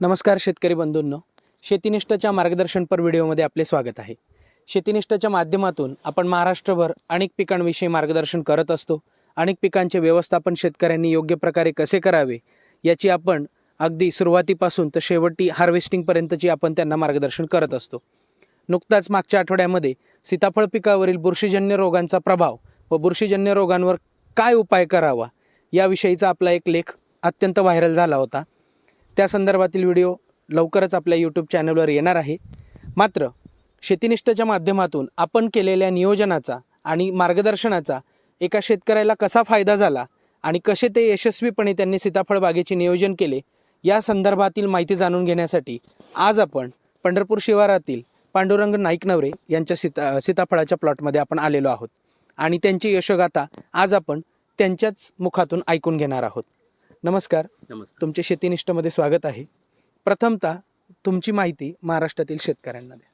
नमस्कार शेतकरी बंधूंनो. शेतीनिष्ठच्या मार्गदर्शनपर व्हिडिओमध्ये आपले स्वागत आहे. शेतीनिष्ठच्या माध्यमातून आपण महाराष्ट्रभर अनेक पिकांविषयी मार्गदर्शन करत असतो. अनेक पिकांचे व्यवस्थापन शेतकऱ्यांनी योग्य प्रकारे कसे करावे याची आपण अगदी सुरुवातीपासून तर शेवटी हार्वेस्टिंगपर्यंतची आपण त्यांना मार्गदर्शन करत असतो. नुकताच मागच्या आठवड्यामध्ये सीताफळ पिकावरील बुरशीजन्य रोगांचा प्रभाव व बुरशीजन्य रोगांवर काय उपाय करावा याविषयीचा आपला एक लेख अत्यंत व्हायरल झाला होता. त्या संदर्भातील व्हिडिओ लवकरच आपल्या यूट्यूब चॅनलवर येणार आहे. मात्र शेतीनिष्ठच्या माध्यमातून आपण केलेल्या नियोजनाचा आणि मार्गदर्शनाचा एका शेतकऱ्याला कसा फायदा झाला आणि कसे ते यशस्वीपणे त्यांनी सीताफळ बागेचे नियोजन केले या संदर्भातील माहिती जाणून घेण्यासाठी आज आपण पंढरपूर शिवारातील पांडुरंग नाईकनवरे यांच्या सीता सीताफळाच्या प्लॉटमध्ये आपण आलेलो आहोत. आणि त्यांची यशोगाथा आज आपण त्यांच्याच मुखातून ऐकून घेणार आहोत. नमस्कार. नमस्कार. तुमचे शेतीनिष्ठमध्ये स्वागत आहे. प्रथमतः तुमची माहिती महाराष्ट्रातील शेतकऱ्यांना द्या.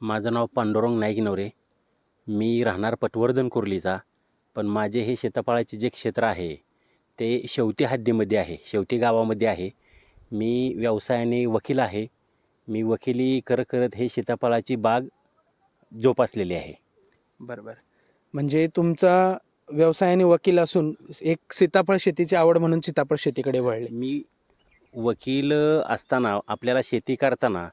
माझं नाव पांडुरंग नाईक नवरे. मी राहणार पटवर्धन कुर्लीचा. पण माझे हे शेताफळाचे जे क्षेत्र आहे ते शेवटी हद्दीमध्ये आहे शेवटी गावामध्ये आहे. मी व्यवसायाने वकील आहे. मी वकिली करत करत हे सीताफळाची बाग जोपासलेली आहे. बरोबर. म्हणजे तुमचा व्यवसायाने वकील असून एक सीताफळ शेतीची आवड म्हणून सीताफळ शेतीकडे वळले. मी वकील असताना आपल्याला शेती करताना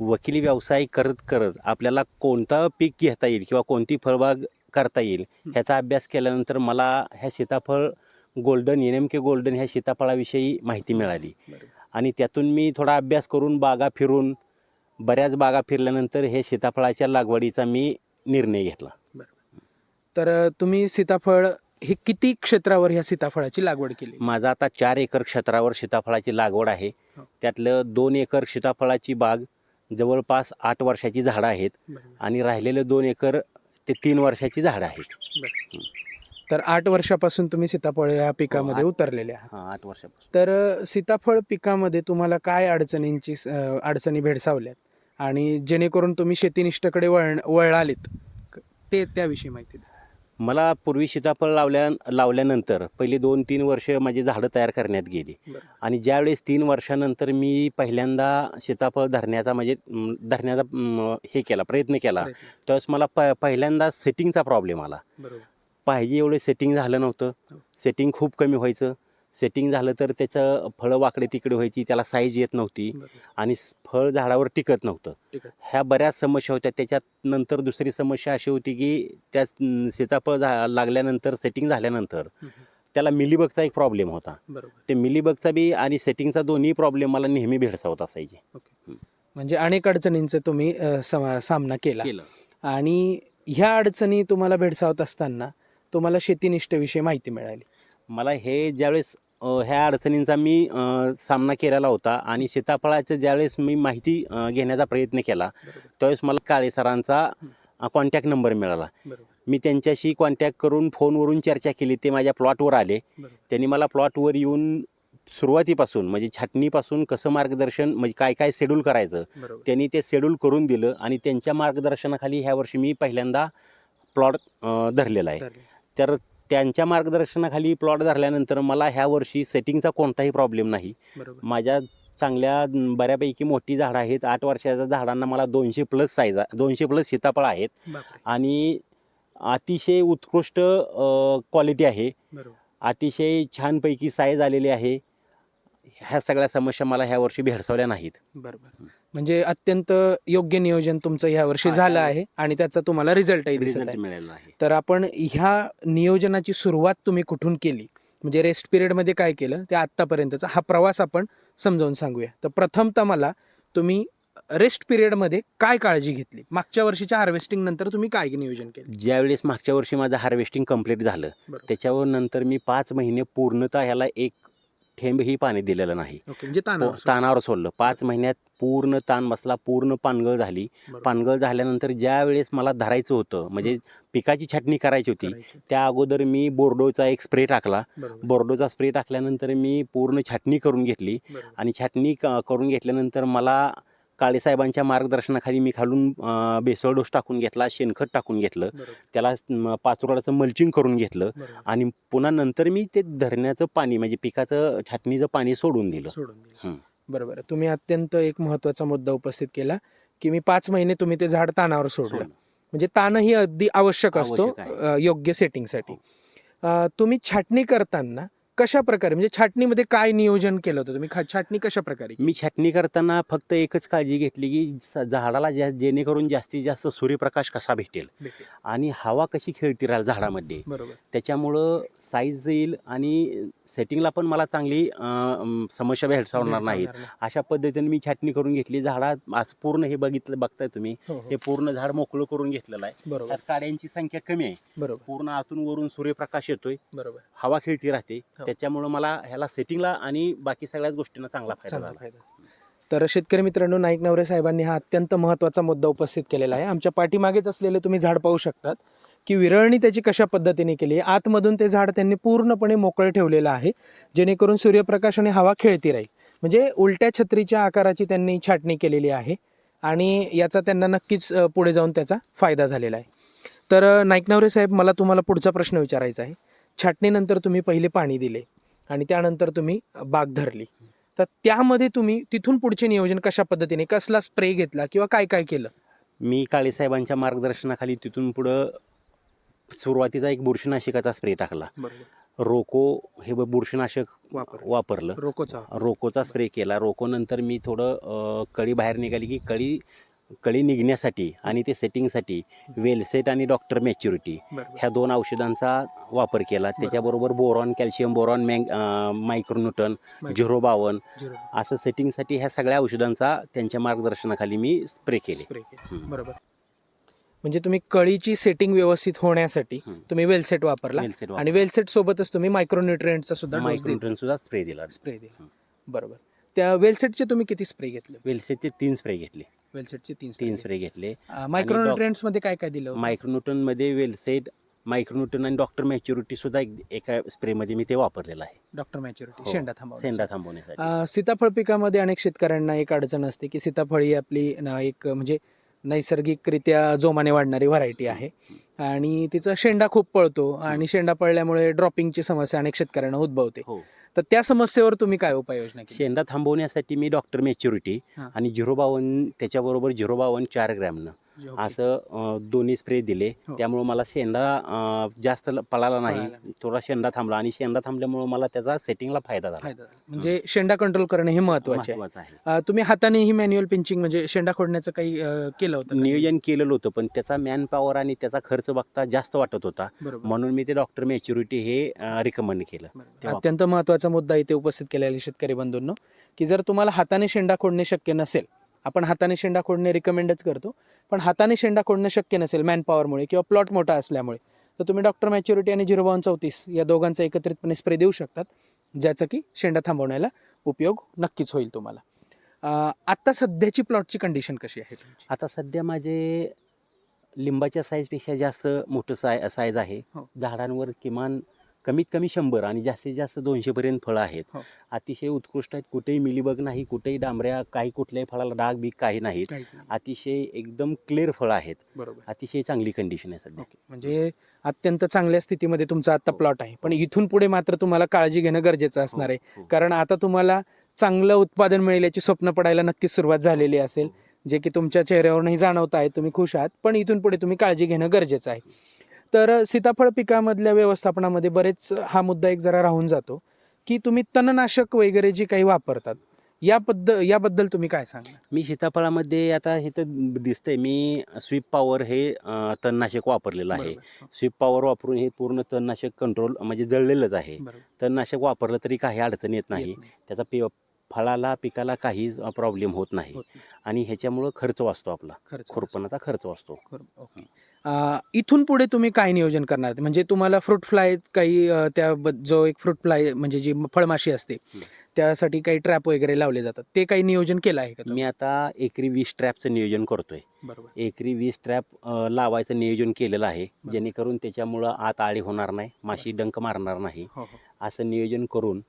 वकिली व्यवसाय करत करत आपल्याला कोणतं पीक घेता येईल किंवा कोणती फळबाग करता येईल ह्याचा अभ्यास केल्यानंतर मला ह्या सीताफळ golden N M K golden ह्या सीताफळाविषयी माहिती मिळाली. आणि त्यातून मी थोडा अभ्यास करून बागा फिरून बऱ्याच बागा फिरल्यानंतर हे सीताफळाच्या लागवडीचा मी निर्णय घेतला. तर तुम्ही सीताफळ हे किती क्षेत्रावर ह्या सीताफळाची लागवड केली? माझा आता चार एकर क्षेत्रावर सीताफळाची लागवड आहे. हो. त्यातलं दोन एकर सीताफळाची बाग जवळपास आठ वर्षाची झाडं आहेत आणि राहिलेले दोन एकर ते तीन वर्षाची झाडं आहेत. तर आठ वर्षापासून तुम्ही सीताफळ या पिकामध्ये आठ- उतरलेले आहात. हां आठ वर्षापासून. तर सीताफळ पिकामध्ये तुम्हाला काय अडचणींची अडचणी भेडसावल्यात? आणि जेणेकरून तुम्ही शेतीनिष्ठकडे वळ वळालेत. ते त्याविषयी माहिती द्या. मला पूर्वी सीताफळ लावल्या लावल्यानंतर पहिली दोन तीन वर्ष माझी झाडं तयार करण्यात गेली. आणि ज्यावेळेस तीन वर्षानंतर मी पहिल्यांदा सीताफळ धरण्याचा म्हणजे धरण्याचा हे केला प्रयत्न केला त्यावेळेस मला प पहिल्यांदा सेटिंगचा प्रॉब्लेम आला. पाहिजे एवढं सेटिंग झालं नव्हतं. हो. सेटिंग खूप कमी व्हायचं. सेटिंग झालं तर त्याचं फळं वाकडे तिकडे व्हायची त्याला साईज येत नव्हती. आणि फळ झाडावर टिकत नव्हतं. ह्या बऱ्याच समस्या होत्या. त्याच्यात नंतर दुसरी समस्या अशी होती की त्या सीताफळ झा लागल्यानंतर सेटिंग झाल्यानंतर. त्याला मिलीबगचा एक प्रॉब्लेम होता. बरोबर. ते मिलीबगचा बी आणि सेटिंगचा दोन्ही प्रॉब्लेम मला नेहमी भेडसावत असायचे. म्हणजे अनेक अडचणींचा तुम्ही सामना केला. आणि ह्या अडचणी तुम्हाला भेडसावत असताना तुम्हाला शेतीनिष्ठेविषयी माहिती मिळाली. मला हे ज्यावेळेस ह्या अडचणींचा मी सामना केलेला होता आणि सीताफळाचं ज्यावेळेस मी माहिती घेण्याचा प्रयत्न केला त्यावेळेस मला काळे सरांचा कॉन्टॅक्ट नंबर मिळाला. मी त्यांच्याशी कॉन्टॅक्ट करून फोनवरून चर्चा केली ते माझ्या प्लॉटवर आले. त्यांनी मला प्लॉटवर येऊन सुरुवातीपासून म्हणजे छाटणीपासून कसं मार्गदर्शन म्हणजे काय काय शेड्यूल करायचं त्यांनी ते शेड्यूल करून दिलं आणि त्यांच्या मार्गदर्शनाखाली ह्या वर्षी मी पहिल्यांदा प्लॉट धरलेला आहे. तर त्यांच्या मार्गदर्शनाखाली प्लॉट धरल्यानंतर मला ह्या वर्षी सेटिंगचा कोणताही प्रॉब्लेम नाही. माझ्या चांगल्या बऱ्यापैकी मोठी झाडं आहेत. आठ वर्षाच्या झाडांना मला दोनशे प्लस साईज दोनशे प्लस सीताफळ आहेत. आणि अतिशय उत्कृष्ट क्वालिटी आहे. अतिशय छानपैकी साईज आलेली आहे. ह्या सगळ्या समस्या मला ह्या वर्षी भेडसावल्या नाहीत. बरोबर. म्हणजे अत्यंत योग्य नियोजन तुमचं ह्या वर्षी झालं आहे आणि त्याचा तुम्हाला रिझल्टही दिसत रिझल्ट आहे. मिळालेला आहे. तर आपण ह्या नियोजनाची सुरुवात तुम्ही कुठून केली? म्हणजे रेस्ट पिरियडमध्ये काय केलं? ते आत्तापर्यंतचा हा प्रवास आपण समजावून सांगूया. तर प्रथमतः मला तुम्ही रेस्ट पिरियडमध्ये काय काळजी घेतली? मागच्या वर्षीच्या हार्वेस्टिंग नंतर तुम्ही काय नियोजन केलं? ज्यावेळेस मागच्या वर्षी माझं हार्वेस्टिंग कंप्लीट झालं बरोबर. त्याच्यावर नंतर मी पाच महिने पूर्णतः ह्याला एक थेंबही पाणी दिलेलं नाही ओके म्हणजे तानावर सोडलं. तानावर सोडलं पाच महिन्यात पूर्ण ताण बसला पूर्ण पानगळ झाली बरोबर. पानगळ झाल्यानंतर ज्या वेळेस मला धरायचं होतं म्हणजे पिकाची छाटणी करायची होती करायची. त्या अगोदर मी बोर्डोचा एक स्प्रे टाकला बरोबर बोर्डोचा स्प्रे टाकल्यानंतर मी पूर्ण छाटणी करून घेतली बरोबर. आणि छाटणी क- करून घेतल्यानंतर मला काळेसाहेबांच्या मार्गदर्शनाखाली मी खालून बेसळ डोस टाकून घेतला शेणखत टाकून घेतलं. त्याला म, पाचोळ्याचं मल्चिंग करून घेतलं. आणि पुन्हा नंतर मी ते धरण्याचं पाणी म्हणजे पिकाचं छाटणीचं पाणी सोडून दिलं. सोडून दिलं. हं. बरोबर. तुम्ही अत्यंत एक महत्त्वाचा मुद्दा उपस्थित केला की मी पाच महिने तुम्ही ते झाड तानावर सोडलं. म्हणजे ताण ही अगदी आवश्यक असतो योग्य सेटिंगसाठी अ, तुम्ही छाटणी करताना कशा प्रकारे म्हणजे छाटणीमध्ये काय नियोजन केलं होतं तुम्ही? खा- छाटणी कशा प्रकारे? मी छाटणी करताना फक्त एकच काळजी घेतली की स- झाडाला जा जेणेकरून जास्तीत जास्त सूर्यप्रकाश कसा भेटेल? भेटेल. आणि हवा कशी खेळती राहील झाडामध्ये? बरोबर. त्याच्यामुळं साईज येईल आणि सेटिंगला पण मला चांगली समस्या भेडसावणार नाहीत. अशा पद्धतीने मी छाटणी करून घेतली. झाडात असं पूर्ण हे बघितलं बघताय तुम्ही. हो, हो. हे पूर्ण झाड मोकळं करून घेतलेलं आहे. बरोबर. त्यात काड्यांची संख्या कमी आहे. बरोबर. पूर्ण आतून वरून सूर्यप्रकाश येतोय. बरोबर. हवा खेळती राहते. हो. त्याच्यामुळं मला ह्याला सेटिंगला आणि बाकी सगळ्याच गोष्टींना चांगला फायदा झाला. तर शेतकरी मित्रांनो नाईक नवरे साहेबांनी हा अत्यंत महत्त्वाचा मुद्दा उपस्थित केलेला आहे. आमच्या पाठीमागेच असलेले तुम्ही झाड पाहू शकतात. की विरळणी त्याची कशा पद्धतीने केली? आहे आतमधून ते झाड त्यांनी पूर्णपणे मोकळं ठेवलेलं आहे जेणेकरून सूर्यप्रकाश आणि हवा खेळती राहील. म्हणजे उलट्या छत्रीच्या आकाराची त्यांनी छाटणी केलेली आहे आणि याचा त्यांना नक्कीच पुढे जाऊन त्याचा फायदा झालेला आहे. तर नाईकनवरे नाईक साहेब मला तुम्हाला पुढचा प्रश्न विचारायचा आहे. छाटणीनंतर तुम्ही पहिले पाणी दिले आणि त्यानंतर तुम्ही बाग धरली. तर त्यामध्ये तुम्ही तिथून पुढचे नियोजन कशा पद्धतीने कसला स्प्रे घेतला किंवा काय काय केलं? मी काळेसाहेबांच्या मार्गदर्शनाखाली तिथून पुढं सुरुवातीचा एक बुरशीनाशकाचा स्प्रे टाकला. रोको हे बुरशीनाशक वापर. वापरलं. रोकोचा. रोकोचा स्प्रे केला. रोको नंतर मी थोडं कळी बाहेर निघाली की कळी कळी निघण्यासाठी आणि ते सेटिंगसाठी वेलसेट आणि डॉक्टर मॅच्युरिटी ह्या दोन औषधांचा वापर केला. त्याच्याबरोबर बोरॉन कॅल्शियम बोरॉन मँग मायक्रोन्यूटन झिरो बावन असं सेटिंगसाठी ह्या सगळ्या औषधांचा त्यांच्या मार्गदर्शनाखाली मी स्प्रे केले. बरोबर. म्हणजे तुम्ही कळीची सेटिंग व्यवस्थित होण्यासाठी. तुम्ही वेलसेट वापरला. आणि वेलसेट सोबतच तुम्ही मायक्रोन्युट्रिएंटचा सुद्धा डोस मायक्रोन्यूट्रन सुद्धा स्प्रे दिला. स्प्रे दिला. बरोबर. त्या वेलसेटचे तुम्ही किती स्प्रे घेतले? वेलसेटचे तीन स्प्रे घेतले. वेलसेटचे तीन तीन स्प्रे घेतले. मायक्रोन्युट्रिएंट्समध्ये काय काय दिलं होतं? मायक्रोन्यूटनमध्ये वेलसेट मायक्रोन्यूटन आणि डॉक्टर मॅच्युरिटी सुद्धा एक एका स्प्रेमध्ये मी ते वापरलेलं आहे. डॉक्टर मॅच्युरिटी हो. शेंडा थांबवा सेंडा थांबवण्यासाठी. अ, सीताफळ पिकामध्ये अनेक शेतकऱ्यांना एक अडचण असते की सीताफळ ही आपली न, एक म्हणजे नैसर्गिकरित्या जोमाने वाढणारी व्हरायटी आहे. आणि तिचा शेंडा खूप पळतो आणि शेंडा पळल्यामुळे ड्रॉपिंगची समस्या अनेक शेतकऱ्यांना उद्भवते. हो. तर त्या समस्येवर तुम्ही काय उपाययोजना केली? शेंडा थांबवण्यासाठी मी डॉक्टर मॅच्युरिटी. आणि झिरो बावन त्याच्याबरोबर झिरो बावन चार ग्रॅमनं. असं दोन्ही स्प्रे दिले. हो. त्यामुळे मला शेंडा जास्त पळाला नाही. थोडा शेंडा थांबला आणि शेंडा थांबल्यामुळे मला त्याचा सेटिंगला फायदा झाला. म्हणजे शेंडा कंट्रोल करणं हे महत्त्वाचे आहे. महत्वाचं तुम्ही हाताने ही मॅन्युअल पिंचिंग म्हणजे शेंडा खोडण्याचं काही केलं होतं? नियोजन केलेलं होतं पण त्याचा मॅन पॉवर आणि त्याचा खर्च बघता जास्त वाटत होता. म्हणून मी ते डॉक्टर मॅच्युरिटी हे रिकमेंड केलं. अत्यंत महत्त्वाचा मुद्दा इथे उपस्थित केलेला शेतकरी बंधूंनो की जर तुम्हाला हाताने शेंडा खोडणे शक्य नसेल आपण हाताने शेंडा खोडणे रिकमेंडच करतो. पण हाताने शेंडा खोडणं शक्य नसेल मॅन पॉवरमुळे किंवा प्लॉट मोठा असल्यामुळे. तर तुम्ही डॉक्टर मॅच्युरिटी आणि झिरो बावन चौतीस या दोघांचा एकत्रितपणे स्प्रे देऊ शकतात. ज्याचा की शेंडा थांबवण्याला उपयोग नक्कीच होईल तुम्हाला. आत्ता सध्याची प्लॉटची कंडिशन कशी आहे आता सध्या माझे लिंबाच्या साईजपेक्षा जास्त मोठं साय साईज आहे. हो. झाडांवर किमान कमीत कमी शंभर आणि जास्तीत जास्त दोनशेपर्यंत फळं आहेत. हो. अतिशय उत्कृष्ट आहेत. कुठेही मिलीबग नाही कुठेही डांबऱ्या काही कुठल्याही फळाला डाग बीग काही नाहीत. काहीच नाही. अतिशय एकदम क्लिअर फळं आहेत. बरोबर. अतिशय चांगली कंडिशन आहे सध्या. ओके. म्हणजे अत्यंत चांगल्या स्थितीमध्ये तुमचा आता प्लॉट आहे. पण इथून पुढे मात्र तुम्हाला काळजी घेणं गरजेचं असणार आहे. हो, हो. कारण आता तुम्हाला चांगलं उत्पादन मिळेल याची स्वप्न पडायला नक्कीच सुरुवात झालेली असेल. जे की तुमच्या चेहऱ्यावरही जाणवत आहे तुम्ही खुश आहात. पण इथून पुढे तुम्ही काळजी घेणं गरजेचं आहे. तर सीताफळ पिकामधल्या व्यवस्थापनामध्ये बरेच हा मुद्दा एक जरा राहून जातो की तुम्ही तणनाशक वगैरे जे काही वापरतात याबद्दल याबद्दल तुम्ही काय सांगा मी सीताफळामध्ये आता इथं दिसतंय मी स्वीप पॉवर हे तणनाशक वापरलेलं आहे. स्वीप पॉवर वापरून हे पूर्ण तणनाशक कंट्रोल म्हणजे जळलेलंच आहे. तणनाशक वापरलं तरी काही अडचण येत नाही. त्याचा पि फळाला पिकाला काहीच प्रॉब्लेम होत नाही. आणि ह्याच्यामुळं खर्च वाचतो आपला. खुरपणाचा खर्च वाचतो. इथून पुढे तुम्ही काय नियोजन करणार? म्हणजे तुम्हाला फ्रूट फ्लाय काही त्या जो एक फ्रूट फ्लाय म्हणजे जी फळमाशी असते. त्यासाठी काही ट्रॅप वगैरे लावले जातात. ते काही नियोजन केलं आहे का मी आता एकरी वीस ट्रॅपचं नियोजन करतोय. बरोबर. एकरी वीस ट्रॅप लावायचं नियोजन केलेलं आहे. जेणेकरून त्याच्यामुळं आत आळी होणार नाही माशी डंक मारणार नाही. हो हो. असं नियोजन करून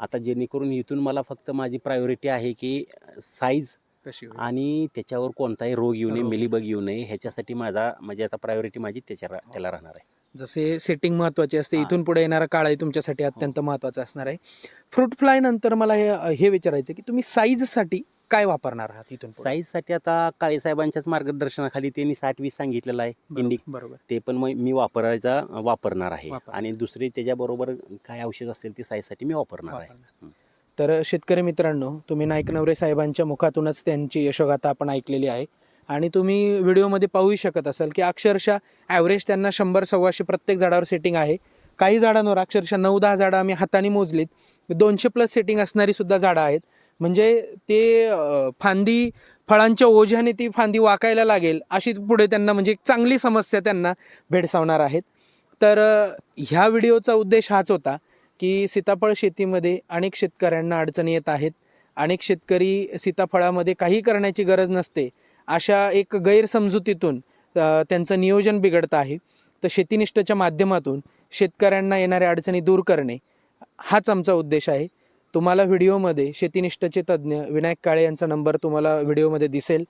आता जेणेकरून इथून मला फक्त माझी प्रायोरिटी आहे की साईज कशी होईल? आणि त्याच्यावर कोणताही रोग येऊ नये. मिलीबग येऊ नये ह्याच्यासाठी माझा म्हणजे आता प्रायोरिटी माझी त्याच्या त्याला राहणार आहे जसे सेटिंग महत्वाची असते हा. इथून पुढे येणारा काळही तुमच्यासाठी अत्यंत महत्त्वाचा असणार आहे फ्रूट फ्लाय नंतर मला हे हे विचारायचं की तुम्ही साईजसाठी काय वापरणार आहात इथून पुढे? साईजसाठी आता काळे साहेबांच्याच मार्गदर्शनाखाली त्यांनी साठ वीस सांगितलेलं आहे बरोबर, इंडी बरोबर ते पण मग मी वापरायचा वापरणार आहे. आणि दुसरी त्याच्याबरोबर काय औषध असेल ते साईजसाठी मी वापरणार आहे वापरणार. तर शेतकरी मित्रांनो तुम्ही नाईक नवरे साहेबांच्या मुखातूनच त्यांची यशोगाथा आपण ऐकलेली आहे. आणि तुम्ही व्हिडिओमध्ये पाहूही शकत असाल की अक्षरशः ॲव्हरेज त्यांना शंभर सव्वाशे प्रत्येक झाडावर सेटिंग आहे. काही झाडांवर अक्षरशः नऊ दहा झाडं आम्ही हाताने मोजलीत. दोनशे प्लस सेटिंग असणारी सुद्धा झाडं आहेत. म्हणजे ते फांदी फळांच्या ओझ्याने ती फांदी वाकायला लागेल अशी पुढे त्यांना म्हणजे एक चांगली समस्या त्यांना भेडसावणार आहेत. तर ह्या व्हिडिओचा उद्देश हाच होता की सीताफळ शेतीमध्ये अनेक शेतकऱ्यांना अडचणी येत आहेत. अनेक शेतकरी सीताफळामध्ये काही करण्याची गरज नसते. अशा एक गैरसमजुतीतून त्यांचं नियोजन बिघडतं आहे. तर शेतीनिष्ठच्या माध्यमातून शेतकऱ्यांना येणाऱ्या अडचणी दूर करणे हाच आमचा उद्देश आहे. तुम्हाला व्हिडिओमध्ये शेतीनिष्ठचे तज्ज्ञ विनायक काळे यांचा नंबर तुम्हाला व्हिडिओमध्ये दिसेल.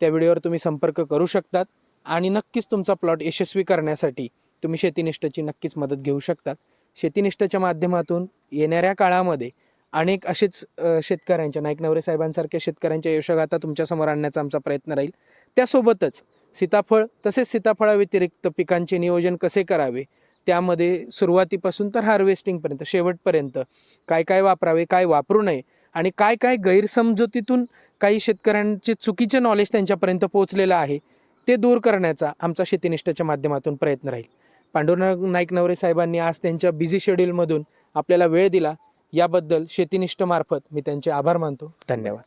त्या व्हिडिओवर तुम्ही संपर्क करू शकतात आणि नक्कीच तुमचा प्लॉट यशस्वी करण्यासाठी तुम्ही शेतीनिष्ठची नक्कीच मदत घेऊ शकतात. शेतीनिष्ठच्या माध्यमातून येणाऱ्या काळामध्ये अनेक असेच शेतकऱ्यांच्या नाईक नवरे साहेबांसारख्या शेतकऱ्यांच्या यशोगाथा तुमच्यासमोर आणण्याचा आमचा प्रयत्न राहील. त्यासोबतच सीताफळ तसेच सीताफळाव्यतिरिक्त पिकांचे नियोजन कसे करावे? त्यामध्ये सुरुवातीपासून तर हार्वेस्टिंगपर्यंत शेवटपर्यंत काय काय वापरावे काय वापरू नये आणि काय काय गैरसमजुतीतून काही शेतकऱ्यांचे चुकीचे नॉलेज त्यांच्यापर्यंत पोहोचलेलं आहे ते दूर करण्याचा आमचा शेतीनिष्ठच्या माध्यमातून प्रयत्न राहील. पांडुरंग नाईक नवरे साहेबांनी आज त्यांच्या बिझी शेड्यूलमधून आपल्याला वेळ दिला. याबद्दल शेतीनिष्ठ मार्फत मी त्यांचे आभार मानतो. धन्यवाद.